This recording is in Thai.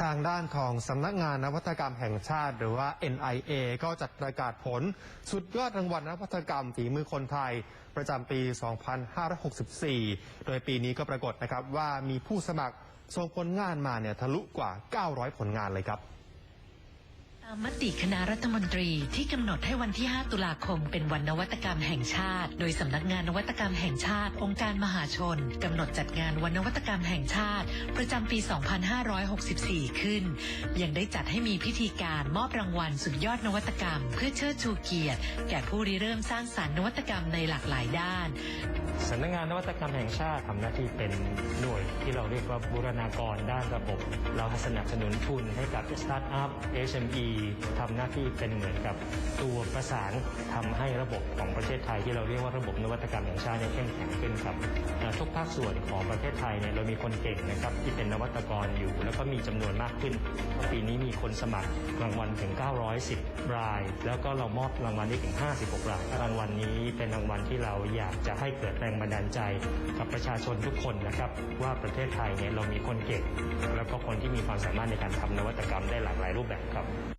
ทางด้านของสำนักงานนวัตกรรมแห่งชาติ หรือว่า NIA ก็จัดประกาศผล สุดยอดรางวัลนวัตกรรมฝีมือคนไทย ประจำปี 2564 โดยปีนี้ก็ปรากฏนะครับว่ามีผู้สมัครส่งผลงานมาเนี่ยทะลุกว่า 900 ผลงานเลยครับ มติคณะรัฐมนตรีที่กำหนดให้วันที่ 5 ตุลาคมเป็นวันนวัตกรรมแห่งชาติ โดยสำนักงานนวัตกรรมแห่งชาติ องค์การมหาชนกำหนดจัดงานวันนวัตกรรมแห่งชาติ ประจำปี 2564 ขึ้น ยังได้จัดให้มีพิธีการมอบรางวัลสุดยอดนวัตกรรม เพื่อเชิดชูเกียรติ แก่ผู้ริเริ่มสร้างสรรค์นวัตกรรมในหลากหลายด้าน สำนักงานนวัตกรรมแห่งชาติทำหน้าที่เป็นหน่วยที่เราเรียกว่าบูรณากรด้านระบบ เราสนับสนุนทุนให้กับสตาร์ทอัพ SME ทำหน้าที่เป็นเหมือนกับตัวประสานทำให้ระบบของประเทศไทยที่เราเรียกว่าระบบนวัตกรรมแห่งชาติเนี่ยเข้มแข็งขึ้นครับทุกภาคส่วนของประเทศไทยเนี่ยเรามีคนเก่งนะครับที่เป็นนวัตกรอยู่ แล้วก็มีจำนวนมากขึ้น ปีนี้มีคนสมัครรางวัลถึง 910 ราย แล้วก็เรามอบรางวัลได้ถึง 56 ราย รางวัลนี้เป็นรางวัลที่เราอยากจะให้เกิดแรงบันดาลใจกับประชาชนทุกคนนะครับ ว่าประเทศไทยเนี่ยเรามีคนเก่งแล้วก็คนที่มีความสามารถในการทำนวัตกรรมได้หลากหลายรูปแบบครับ